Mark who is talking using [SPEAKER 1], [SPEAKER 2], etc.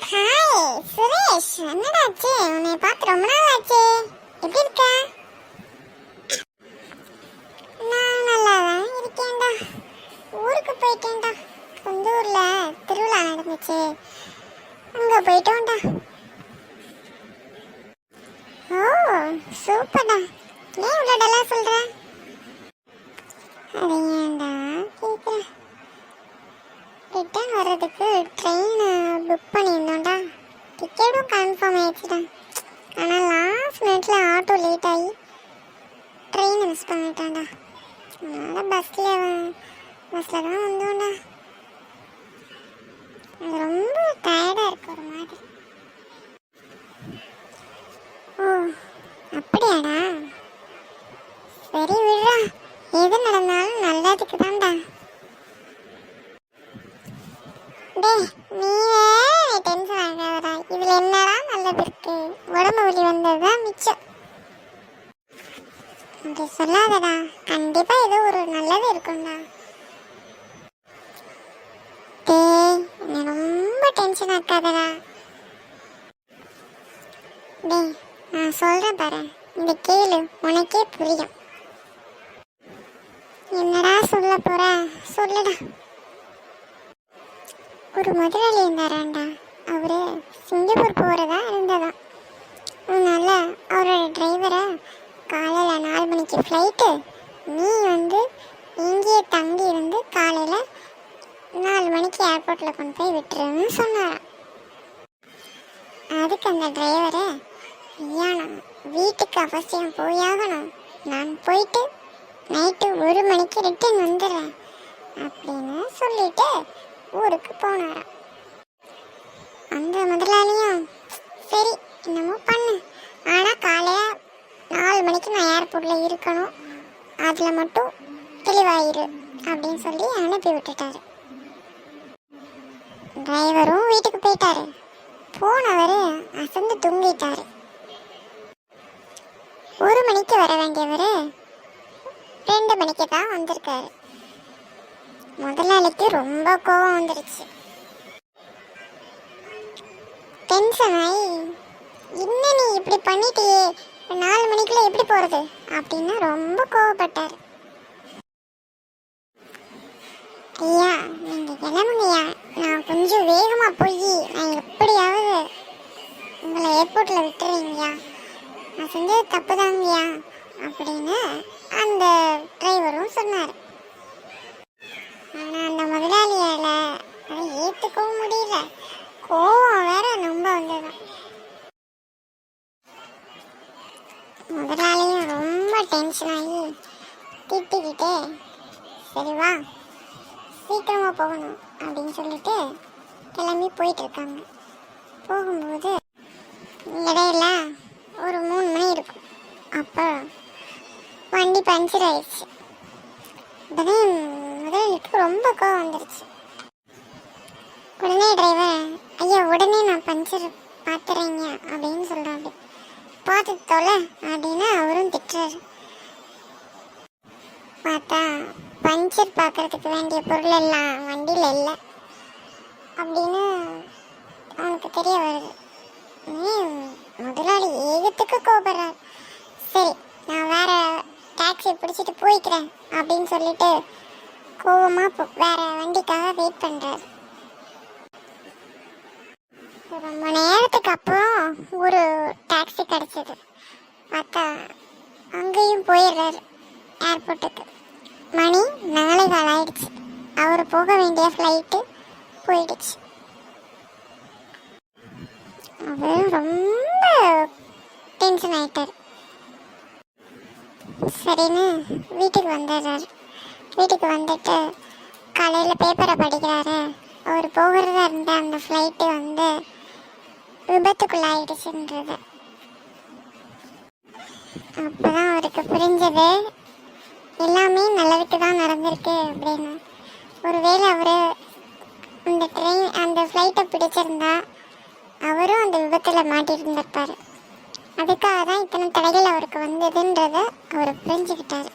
[SPEAKER 1] Hi Suresh என்னடாச்சு உன்னை பார்த்து ரொம்ப நாள் ஆச்சு எப்படி இருக்க? நான் நல்லா தான் இருக்கேன்டா. ஊருக்கு போயிட்டேன்டா. சொந்த திருவிழா நடந்துச்சு. அங்க போயிட்டோம்டா. ஓ சூப்பர்டா. ஏன் இவ்வளோ டல்லாக சொல்கிற அது ஏன்டா கேட்குறேன் ரிட்டர்ன் வர்றதுக்கு ட்ரெயின் புக் பண்ணியிருந்தோம்டா. டிக்கெட்டும் கன்ஃபார்ம் ஆயிடுச்சுடா. ஆனால் லாஸ்ட் மினிட்ல ஆட்டோ லேட் ஆகி ட்ரெயின் மிஸ் பண்ணிட்டான்டா. அதனால் பஸ்ஸில் பஸ்ஸில் தான் வந்தோம்டா. ரொம்ப டயர்டாக இருக்கு ஒரு மாதிரி ஓ அப்படியாடா சரி விடுறா எது நடந்தாலும் நல்லதுக்கு தான்டா டேய் நீ வேற டென்ஷன் ஆகாதடா இதுல என்னடா நல்லது இருக்கு உடம்பு வலி வந்ததுதான் மிச்சம் இங்கே சொல்லாதடா. கண்டிப்பாக ஏதோ ஒரு நல்லது இருக்கும்டா. டேய் நீ ரொம்ப டென்ஷன் ஆக்காதடா. டேய் நான் சொல்கிறேன் பாரு. இந்த கேளு உனக்கே புரியும். என்னடா சொல்ல போற? சொல்லுடா. ஒரு முதலாளி இருந்தாராண்டா அவரு சிங்கப்பூர் போறதா இருந்ததா அதனால அவரோட டிரைவரை காலையில் நாலு மணிக்கு ஃப்ளைட்டு நீ வந்து இங்கேயே தங்கி இருந்து காலையில் நாலு மணிக்கு ஏர்போர்ட்டில் கொண்டு போய் விட்டுருன்னு சொன்னாராம். அதுக்கு அந்த டிரைவரு ஐயா நான் வீட்டுக்கு அவசியம் போயாகணும் நான் போயிட்டு நைட்டு ஒரு மணிக்கு ரிட்டர்ன் வந்துடுறேன் அப்படின்னு சொல்லிட்டு ஊருக்கு போனாராம். அந்த முதலாளியும் சரி என்னமோ பண்ணு. ஆனால் காலையில் நாலு மணிக்கு நான் ஏர்போர்ட்டில் இருக்கணும். அதில் மட்டும் தெளிவாயிரு அப்படின்னு சொல்லி அனுப்பி விட்டுட்டாரு. டிரைவரும் வீட்டுக்கு போயிட்டாரு. போனவர் அசந்து தூங்கிட்டாரு. ஒரு மணிக்கு வர வேண்டியவர் ரெண்டு மணிக்கு தான் வந்திருக்காரு. முதலாளிக்கு ரொம்ப கோவம் வந்துருச்சு. டென்ஷன் ஆகி என்ன நீ இப்படி பண்ணிட்டியே? நாலு மணிக்குள்ள எப்படி போறது? அப்படின்னு ரொம்ப கோவப்பட்டார் ஐயா நீங்க கிளம்புங்கய்யா நான் கொஞ்சம் வேகமா போய் நான் எப்படியாவது ஏர்போர்ட்டில் விட்டுறீங்கயா? நான் செஞ்சது தப்பு தாங்கய்யா அப்படின்னு அந்த டிரைவரும் சொன்னார். ஆனால் அந்த முதலாளியால் அதை ஏற்றுக்கவும் முடியல. கோவம் வேற ரொம்ப வந்தது முதலாளியும் ரொம்ப டென்ஷன் ஆகி திட்டிக்கிட்டே சரி வா சீக்கிரமாக போகணும் அப்படின்னு சொல்லிட்டு கிளம்பி போயிட்டு இருக்காங்க. போகும்போது இடையில ஒரு மூணு மணி இருக்கும். அப்போ வண்டி பஞ்சர் ஆயிடுச்சு. உடனே முதலாளிக்கு ரொம்ப கோவம் வந்துருச்சு. உடனே டிரைவர் ஐயா உடனே நான் பஞ்சர் பார்த்துறீங்க அப்படின்னு சொல்கிறாரு பார்த்து தொலை அப்படின்னு அவரும் திட்டுறாரு. பார்த்தா பஞ்சர் பார்க்கறதுக்கு வேண்டிய பொருள் எல்லாம் வண்டியில் இல்லை அப்படின்னு அவனுக்கு தெரிய வருது. முதலாளி ஏகத்துக்கு கோபப்படுறார் சரி நான் வேற டாக்ஸி பிடிச்சிட்டு போய்க்கிறேன் அப்படின்னு சொல்லிட்டு கோபமாக போ- வேற வண்டிக்காக வெயிட் பண்ணுறார் ரொம்ப நேரத்துக்கு அப்புறம் ஒரு டாக்ஸி கிடச்சிது. பார்த்தா அங்கேயும் போயிடுறாரு ஏர்போர்ட்டுக்கு மணி நாளை கால் ஆயிடுச்சு. அவர் போக வேண்டிய ஃப்ளைட்டு போயிடுச்சு. அவர் ரொம்ப டென்ஷன் ஆயிட்டார். சரின்னு வீட்டுக்கு வந்துடுறாரு. வீட்டுக்கு வந்துட்டு காலையில் பேப்பரை படிக்கிறாரு. அவர் போகிறதா இருந்த அந்த ஃப்ளைட்டு வந்து விபத்துக்குள்ளாயிடுச்சுன்றது. அப்போதான் அவருக்கு புரிஞ்சது. எல்லாமே நல்லதுக்கு தான் நடந்திருக்கு அப்படின்னு. ஒருவேளை அவர் அந்த ட்ரெயின் அந்த ஃப்ளைட்டை பிடிச்சிருந்தா அவரும் அந்த விபத்தில் மாட்டியிருந்திருப்பார் அதுக்காக தான் இத்தனை தடைகள் அவருக்கு வந்ததுன்றதை அவர் புரிஞ்சுக்கிட்டார்.